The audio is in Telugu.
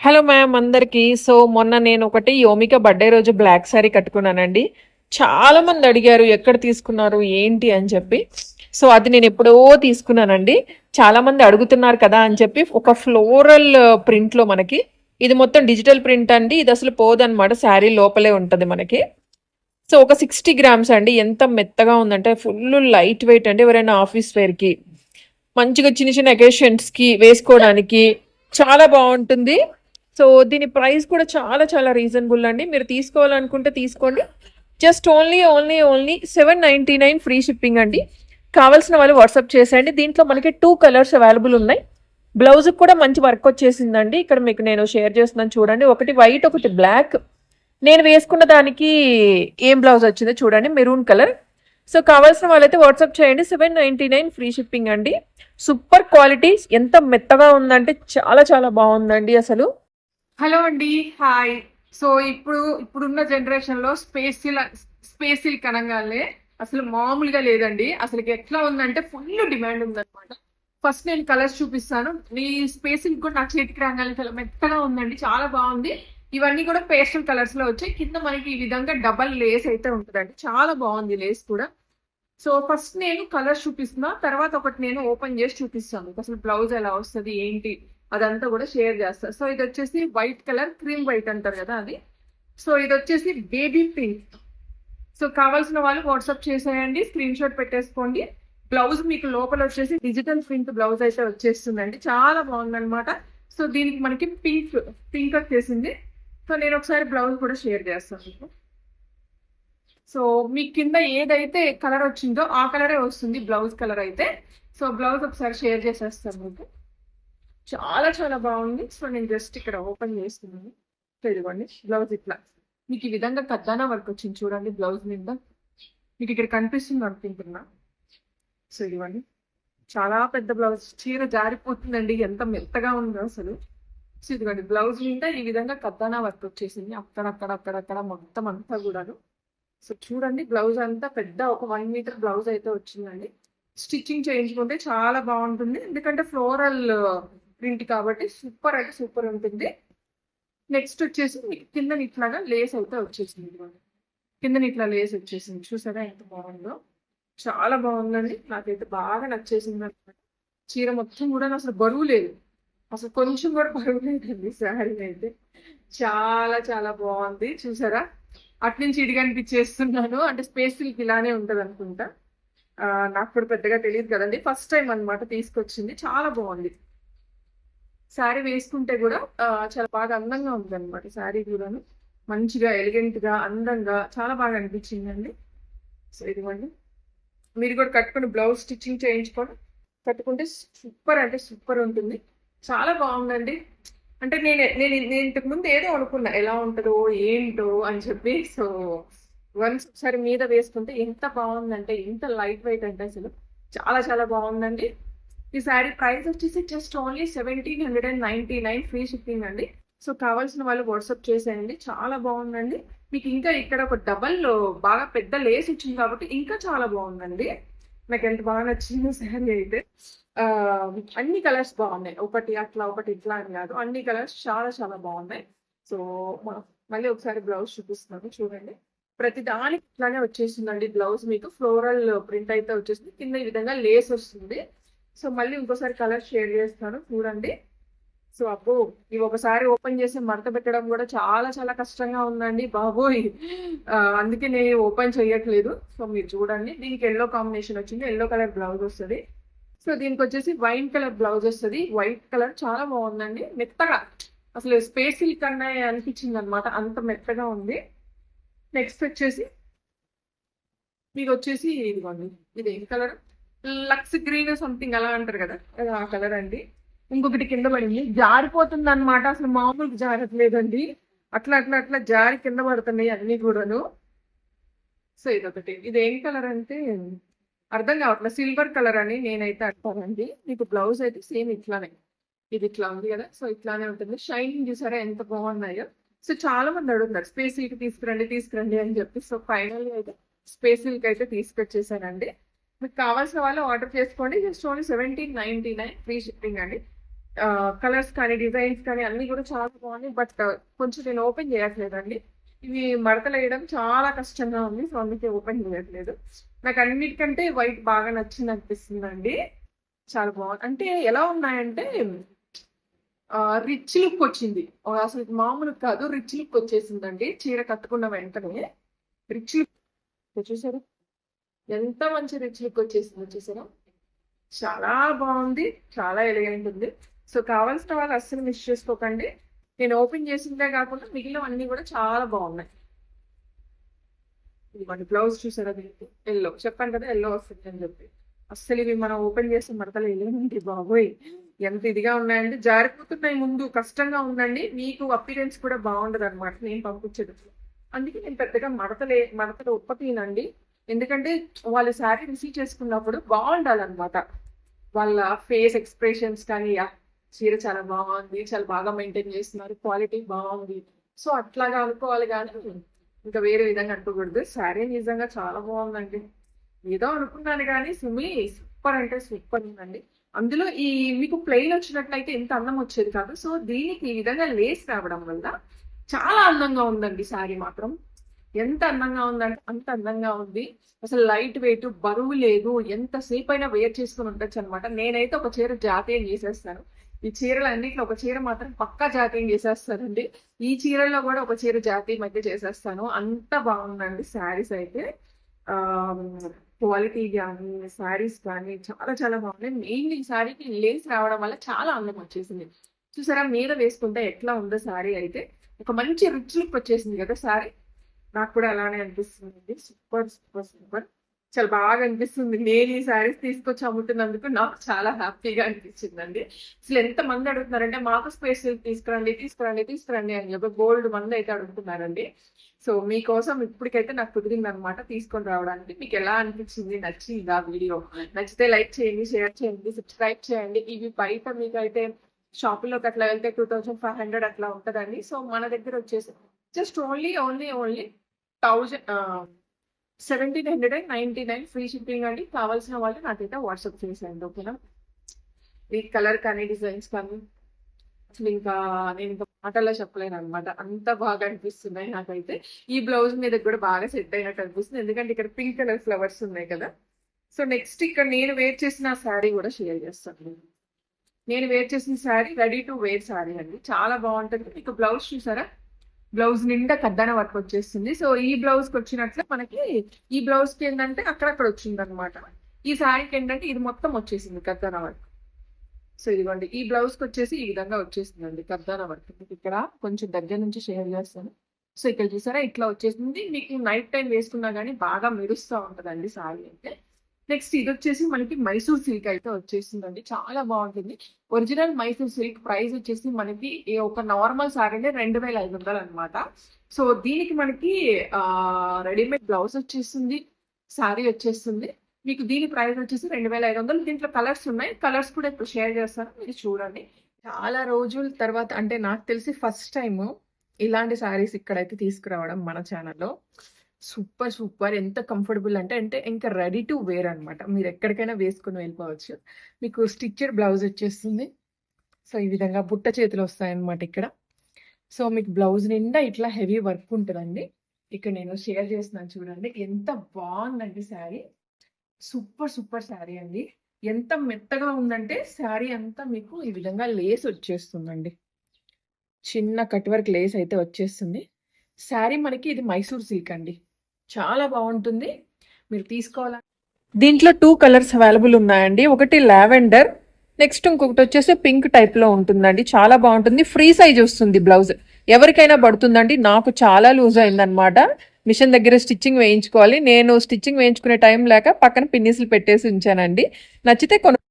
హలో మ్యామ్ అందరికి. సో మొన్న నేను ఒకటి యోమిక బర్త్డే రోజు బ్లాక్ శారీ కట్టుకున్నానండి. చాలా మంది అడిగారు ఎక్కడ తీసుకున్నారు? ఏంటి? అని చెప్పి. సో అది నేను ఎప్పుడో తీసుకున్నానండి. చాలా మంది అడుగుతున్నారు కదా అని చెప్పి. ఒక ఫ్లోరల్ ప్రింట్లో మనకి. ఇది మొత్తం డిజిటల్ ప్రింట్ అండి. ఇది అసలు పోదనమాట శారీ లోపలే ఉంటది మనకి. సో ఒక సిక్స్టీ గ్రామ్స్ అండి. ఎంత మెత్తగా ఉందంటే ఫుల్ లైట్ వెయిట్ అండి ఎవరైనా ఆఫీస్ వేర్కి మంచిగా చిన్న చిన్న అకేషన్స్కి వేసుకోవడానికి చాలా బాగుంటుంది. సో దీని ప్రైస్ కూడా చాలా చాలా రీజనబుల్ అండి. మీరు తీసుకోవాలనుకుంటే తీసుకోండి. Just only only only seven ninety nine free shipping అండి. కావాల్సిన వాళ్ళు వాట్సాప్ చేసేయండి. దీంట్లో మనకి టూ కలర్స్ అవైలబుల్ ఉన్నాయి. బ్లౌజ్ కూడా మంచి వర్క్ వచ్చేసిందండి. ఇక్కడ మీకు నేను షేర్ చేస్తున్నాను చూడండి. ఒకటి వైట్ ఒకటి బ్లాక్ నేను వేసుకున్న దానికి ఏం బ్లౌజ్ వచ్చిందో చూడండి. మెరూన్ కలర్ సో కావాల్సిన వాళ్ళైతే వాట్సాప్ చేయండి. Seven ninety nine free shipping అండి. సూపర్ క్వాలిటీ ఎంత మెత్తగా ఉందంటే చాలా చాలా బాగుందండి అసలు. హలో అండి హాయ్. సో ఇప్పుడు ఇప్పుడున్న జనరేషన్లో స్పేసిల్ స్పేస్ అసలు మామూలుగా లేదండి. అసలు ఎట్లా ఉందంటే ఫుల్ డిమాండ్ ఉందన్నమాట. ఫస్ట్ నేను కలర్స్ చూపిస్తాను. ఈ స్పేస్ కూడా నా చేతికి రాగానే చాలా మెత్తగా ఉందండి చాలా బాగుంది. ఇవన్నీ కూడా పేస్టల్ కలర్స్లో వచ్చాయి కింద మనకి ఈ విధంగా డబల్ లేస్ అయితే ఉంటుందండి. చాలా బాగుంది లేస్ కూడా. సో ఫస్ట్ నేను కలర్స్ చూపిస్తున్నా తర్వాత ఒకటి నేను ఓపెన్ చేసి చూపిస్తాను. అసలు బ్లౌజ్ ఎలా వస్తుంది ఏంటి? అదంతా కూడా షేర్ చేస్తా. సో ఇది వచ్చేసి వైట్ కలర్ క్రీమ్ వైట్ అంటారు కదా అది. సో ఇది వచ్చేసి బేబీ పింక్ సో కావాల్సిన వాళ్ళు వాట్సాప్ చేసేయండి స్క్రీన్ షాట్ పెట్టేసుకోండి. బ్లౌజ్ మీకు లోపల వచ్చేసి డిజిటల్ ప్రింట్ బ్లౌజ్ అయితే వచ్చేస్తుందండి. చాలా బాగుందనమాట సో దీనికి మనకి పింక్ పింక్ వచ్చేసింది. సో నేను ఒకసారి బ్లౌజ్ కూడా షేర్ చేస్తాను మీకు. సో మీ కింద ఏదైతే కలర్ వచ్చిందో ఆ కలరే వస్తుంది బ్లౌజ్ కలర్ అయితే. సో బ్లౌజ్ ఒకసారి షేర్ చేసేస్తాను మీకు. చాలా చాలా బాగుంది. సో నేను జస్ట్ ఇక్కడ ఓపెన్ చేస్తున్నాను. సో ఇదిగోండి బ్లౌజ్ ఇట్లా. మీకు ఈ విధంగా కద్దానా వర్క్ వచ్చింది చూడండి బ్లౌజ్ మీద. మీకు ఇక్కడ కనిపిస్తుంది అనుకుంటున్నా. సో ఇదిగోండి. చాలా పెద్ద బ్లౌజ్ చీర జారిపోతుందండి. ఎంత మెత్తగా ఉందో అసలు. సో ఇదిగోండి బ్లౌజ్ మీద ఈ విధంగా కద్దానా వర్క్ వచ్చేసింది. అక్కడక్కడ అక్కడక్కడ మొత్తం అంతా కూడాను. సో చూడండి బ్లౌజ్ అంతా పెద్ద ఒక వన్ మీటర్ బ్లౌజ్ అయితే వచ్చిందండి. స్టిచ్చింగ్ చేయించుకుంటే చాలా బాగుంటుంది. ఎందుకంటే ఫ్లోరల్ ప్రింట్ కాబట్టి సూపర్ అంటే సూపర్ ఉంటుంది. నెక్స్ట్ వచ్చేసి మీకు కింద ఇట్లాగా లేస్ అయితే వచ్చేసింది ఇదిగోండి. కింద ఇట్లా లేస్ వచ్చేసింది. చూసారా ఎంత బాగుందో? చాలా బాగుందండి. నాకైతే బాగా నచ్చేసింది అనమాట చీర మొత్తం కూడా అసలు బరువు లేదు. అసలు కొంచెం కూడా బరువు లేదండి శారీ అయితే. చాలా చాలా బాగుంది. చూసారా? అట్నుంచి ఇడిగా అనిపించేస్తున్నాను అంటే స్పేస్ సిల్క్ ఇలానే ఉంటుంది అనుకుంటా. నాకు కూడా పెద్దగా తెలియదు కదండి. ఫస్ట్ టైం అన్నమాట తీసుకొచ్చింది. చాలా బాగుంది. శారీ వేసుకుంటే కూడా చాలా బాగా అందంగా ఉంది అనమాట శారీ కూడాను. మంచిగా ఎలిగెంట్గా అందంగా చాలా బాగా అనిపించిందండి. సో ఇదిగోండి. మీరు కూడా కట్టుకుని బ్లౌజ్ స్టిచ్చింగ్ చేయించుకొని కట్టుకుంటే సూపర్ అంటే సూపర్ ఉంటుంది. చాలా బాగుందండి. అంటే నేను నేను నేను ఇంతకు ముందు ఏదో అనుకున్నా ఎలా ఉంటుందో ఏంటో అని చెప్పి. సో వన్స్ ఒకసారి మీద వేసుకుంటే ఎంత బాగుందంటే ఎంత లైట్ వెయిట్ అంటే అసలు చాలా చాలా బాగుందండి. ఈ శారీ ప్రైస్ వచ్చేసి just only seventeen hundred and ninety nine free shipping అండి. సో కావాల్సిన వాళ్ళు వాట్సాప్ చేసేయండి. చాలా బాగుందండి. మీకు ఇంకా ఇక్కడ ఒక డబల్ బాగా పెద్ద లేస్ ఇచ్చింది కాబట్టి ఇంకా చాలా బాగుందండి. నాకు ఎంత బాగా నచ్చింది శారీ అయితే. అన్ని కలర్స్ బాగున్నాయి. ఒకటి అట్లా ఒకటి ఇట్లా అని కాదు. అన్ని కలర్స్ చాలా చాలా బాగున్నాయి. సో మళ్ళీ ఒకసారి బ్లౌజ్ చూపిస్తున్నాను. చూడండి. ప్రతి దానికి ఇట్లానే వచ్చేసిందండి బ్లౌజ్ మీకు ఫ్లోరల్ ప్రింట్ అయితే వచ్చేసింది. కింద ఈ విధంగా లేస్ వస్తుంది. సో మళ్ళీ ఇంకోసారి కలర్ షేర్ చేస్తాను చూడండి. సో అబ్బో ఇవి ఒకసారి ఓపెన్ చేసి మడత పెట్టడం కూడా చాలా చాలా కష్టంగా ఉందండి బాబోయ్. అందుకే నేను ఓపెన్ చేయట్లేదు. సో మీరు చూడండి దీనికి ఎల్లో కాంబినేషన్ వచ్చింది. ఎల్లో కలర్ బ్లౌజ్ వస్తుంది. సో దీనికి వచ్చేసి వైట్ కలర్ బ్లౌజ్ వస్తుంది. వైట్ కలర్ చాలా బాగుందండి. మెత్తగా. అసలు స్పేస్ సిల్క్ అన్నా అనిపించింది అనమాట అంత మెత్తగా ఉంది. నెక్స్ట్ వచ్చేసి మీకు వచ్చేసి ఇదిగోండి. ఇది ఏం కలర్ లక్స్ గ్రీన్ సంథింగ్ అలా అంటారు కదా. ఆ కలర్ అండి. ఇంకొకటి కింద పడింది. జారిపోతుంది అనమాట అసలు మామూలుగా జారట్లేదండి. అట్లా అట్లా అట్లా జారి కింద పడుతున్నాయి అన్ని కూడాను. సో ఇదొకటి. ఇది ఏం కలర్ అంటే అర్థం కావట్లేదు సిల్వర్ కలర్ అని నేనైతే అంటానండి. మీకు బ్లౌజ్ అయితే సేమ్ ఇట్లానే. ఇది ఇట్లా ఉంది కదా. సో ఇట్లానే ఉంటుంది. షైనింగ్ చూసారా ఎంత బాగున్నాయో. సో చాలా మంది అడుగుతున్నారు. స్పేస్ సిల్క్ తీసుకురండి తీసుకురండి అని చెప్పి. సో ఫైనల్ అయితే స్పేస్ అయితే తీసుకొచ్చేసానండి. మీకు కావాల్సిన వాళ్ళు ఆర్డర్ చేసుకోండి. Just only seventeen ninety nine free shipping అండి. కలర్స్ కానీ డిజైన్స్ కానీ అన్నీ కూడా చాలా బాగున్నాయి. బట్ కొంచెం నేను ఓపెన్ చేయట్లేదండి. ఇవి మడతలు వేయడం చాలా కష్టంగా ఉంది. సో అందుకే ఓపెన్ చేయట్లేదు. నాకు అన్నిటికంటే వైట్ బాగా నచ్చింది అనిపిస్తుందండి చాలా బాగుంది అంటే ఎలా ఉన్నాయంటే రిచ్ లుక్ వచ్చింది. అసలు మామూలు కాదు. రిచ్ లుక్ వచ్చేసిందండి. చీర కట్టుకున్న వెంటనే. Rich look. చూసారు? ఎంత మంచి రిచ్ లుక్ వచ్చేసింది చూసారా? చాలా బాగుంది చాలా ఎలిగెంట్ ఉంది. సో కావాల్సిన వాళ్ళు అస్సలు మిస్ చేసుకోకండి. నేను ఓపెన్ చేసిందే కాకుండా మిగిలినవన్నీ కూడా చాలా బాగున్నాయి. ఇదిగోండి బ్లౌజ్ చూసారా దీనికి? ఎల్లో చెప్పాను కదా ఎల్లో వస్తుంది అని చెప్పి. అస్సలు ఇవి మనం ఓపెన్ చేసిన మడతలు వెళ్ళేయండి బాబోయ్. ఎంత ఇదిగా ఉన్నాయండి. జారిపోతున్నాయి ముందు కష్టంగా ఉందండి. మీకు అపీరెన్స్ కూడా బాగుండదు అనమాట నేను పంపించేటప్పుడు అందుకే నేను పెద్దగా మడతలే మడతలు ఉప్పతీనండి ఎందుకంటే వాళ్ళు శారీ రిసీవ్ చేసుకున్నప్పుడు బాగుండాలన్నమాట. వాళ్ళ ఫేస్ ఎక్స్ప్రెషన్స్ కానీ "యా, చీర చాలా బాగుంది చాలా బాగా మెయింటైన్ చేస్తున్నారు క్వాలిటీ బాగుంది. సో అట్లాగా అనుకోవాలి కానీ ఇంకా వేరే విధంగా అనుకోకూడదు. శారీ నిజంగా చాలా బాగుందండి. ఏదో అనుకున్నాను కానీ సుమి సూపర్ అంటే సూపర్ ఉందండి. అందులో ఈ మీకు ప్లెయిన్ వచ్చినట్లయితే ఎంత అందం వచ్చేది కాదు. సో దీనికి ఈ విధంగా లేస్ రావడం వల్ల చాలా అందంగా ఉందండి శారీ మాత్రం. ఎంత అందంగా ఉందంటే అంత అందంగా ఉంది. అసలు లైట్ వెయిట్ బరువు లేదు. ఎంతసేపు అయినా వేర్ చేసుకుని ఉండొచ్చు అనమాట నేనైతే ఒక చీర జాతీయం చేసేస్తాను. ఈ చీరలు అన్నింటిలో ఒక చీర మాత్రం పక్కా జాతీయం చేసేస్తానండి. ఈ చీరల్లో కూడా ఒక చీర జాతీయం అయితే చేసేస్తాను. అంత బాగుందండి శారీస్ అయితే. క్వాలిటీ కానీ శారీస్ కానీ చాలా చాలా బాగున్నాయి. మెయిన్లీ ఈ శారీకి లేస్ రావడం వల్ల చాలా అందం వచ్చేసింది. చూసారా? మీద వేసుకుంటే ఎట్లా ఉందో శారీ అయితే. ఒక మంచి రిచ్ లుక్ వచ్చేసింది కదా శారీ. నాకు కూడా అలానే అనిపిస్తుంది సూపర్ సూపర్ సూపర్. చాలా బాగా అనిపిస్తుంది. నేను ఈ శారీస్ తీసుకొచ్చి అమ్ముతున్నందుకు నాకు చాలా హ్యాపీగా అనిపించిందండి. అసలు ఎంత మంది అడుగుతున్నారంటే మాకు స్పేస్ తీసుకురండి తీసుకురండి తీసుకురండి అని చెప్పి గోల్డ్ మంది అయితే అడుగుతున్నారండి. సో మీకోసం ఇప్పటికైతే నాకు కుదిరింది అనమాట తీసుకొని రావడానికి. మీకు ఎలా అనిపించింది? నచ్చింది ఆ వీడియో? నచ్చితే లైక్ చేయండి షేర్ చేయండి సబ్స్క్రైబ్ చేయండి. ఇవి బయట మీకు అయితే షాపులోకి అట్లా వెళ్తే టూ థౌజండ్ ఫైవ్ హండ్రెడ్ అట్లా ఉంటుందండి. సో మన దగ్గర వచ్చేసి just only only only thousand seventeen hundred and ninety nine free shipping అండి. కావాల్సిన వాళ్ళు నాకైతే వాట్సాప్ చేసేయండి ఓకేనా? ఈ కలర్ కానీ డిజైన్స్ కానీ అసలు ఇంకా నేను ఇంకా మాటల్లో చెప్పలేను అనమాట అంత బాగా అనిపిస్తున్నాయి నాకైతే. ఈ బ్లౌజ్ మీద కూడా బాగా సెట్ అయినట్టు అనిపిస్తుంది. ఎందుకంటే ఇక్కడ పింక్ కలర్ ఫ్లవర్స్ ఉన్నాయి కదా. సో నెక్స్ట్ ఇక్కడ నేను వేర్ చేసిన శారీ కూడా షేర్ చేస్తాను. నేను వేర్ చేసిన sari ready to wear sari అండి. చాలా బాగుంటుంది. మీకు బ్లౌజ్ చూసారా? బ్లౌజ్ నిండా కద్దన వర్క్ వచ్చేస్తుంది సో ఈ బ్లౌజ్కి వచ్చినట్లు మనకి ఈ బ్లౌజ్కి ఏంటంటే అక్కడక్కడ వచ్చింది అనమాట ఈ శారీకి ఏంటంటే ఇది మొత్తం వచ్చేసింది కద్దన వర్క్. సో ఇదిగోండి ఈ బ్లౌజ్కి వచ్చేసి ఈ విధంగా వచ్చేసిందండి కద్దన వర్క్. ఇక్కడ కొంచెం దగ్గర నుంచి షేర్ చేస్తాను. సో ఇక్కడ చూసారా ఇట్లా వచ్చేసింది. మీకు నైట్ టైం వేసుకున్నా కానీ బాగా మెరుస్తూ ఉంటుందండి శారీ అంటే నెక్స్ట్ ఇది వచ్చేసి మనకి మైసూర్ సిల్క్ అయితే వచ్చేసిందండి. చాలా బాగుంటుంది. ఒరిజినల్ మైసూర్ సిల్క్ ప్రైస్ వచ్చేసి మనకి ఒక నార్మల్ సారీనే రెండు వేల ఐదు వందలు అనమాట సో దీనికి మనకి రెడీమేడ్ బ్లౌజ్ వచ్చేస్తుంది సారీ వచ్చేస్తుంది మీకు దీని ప్రైస్ వచ్చేసి రెండు వేల ఐదు వందలు. దీంట్లో కలర్స్ ఉన్నాయి. కలర్స్ కూడా ఇప్పుడు షేర్ చేస్తాను. మీరు చూడండి. చాలా రోజుల తర్వాత అంటే నాకు తెలిసి ఫస్ట్ టైం ఇలాంటి శారీస్ ఇక్కడైతే తీసుకురావడం మన ఛానల్లో. Super super. ఎంత కంఫర్టబుల్ అంటే అంటే ఇంకా రెడీ టు వేర్ అనమాట మీరు ఎక్కడికైనా వేసుకొని వెళ్ళిపోవచ్చు. మీకు స్టిచ్చెడ్ బ్లౌజ్ వచ్చేస్తుంది. సో ఈ విధంగా బుట్ట చేతులు వస్తాయన్నమాట ఇక్కడ. సో మీకు బ్లౌజ్ నిండా ఇట్లా హెవీ వర్క్ ఉంటుందండి. ఇక్కడ నేను షేర్ చేస్తున్నాను చూడండి. ఎంత బాగుందండి శారీ. సూపర్ సూపర్ శారీ అండి. ఎంత మెత్తగా ఉందంటే శారీ అంతా మీకు ఈ విధంగా లేస్ వచ్చేస్తుందండి. చిన్న కట్ వర్క్ లేస్ అయితే వచ్చేస్తుంది. శారీ మనకి ఇది మైసూర్ సిల్క్ అండి. చాలా బాగుంటుంది. మీరు తీసుకోవాలని దీంట్లో టూ కలర్స్ అవైలబుల్ ఉన్నాయండి. ఒకటి లావెండర్ నెక్స్ట్ ఇంకొకటి వచ్చేసి పింక్ టైప్లో ఉంటుందండి. చాలా బాగుంటుంది. ఫ్రీ సైజ్ వస్తుంది బ్లౌజ్ ఎవరికైనా పడుతుందండి. నాకు చాలా లూజ్ అయిందనమాట మిషన్ దగ్గర స్టిచ్చింగ్ వేయించుకోవాలి. నేను స్టిచ్చింగ్ వేయించుకునే టైం లేక పక్కన పిన్నిస్లు పెట్టేసి ఉంచానండి. నచ్చితే కొను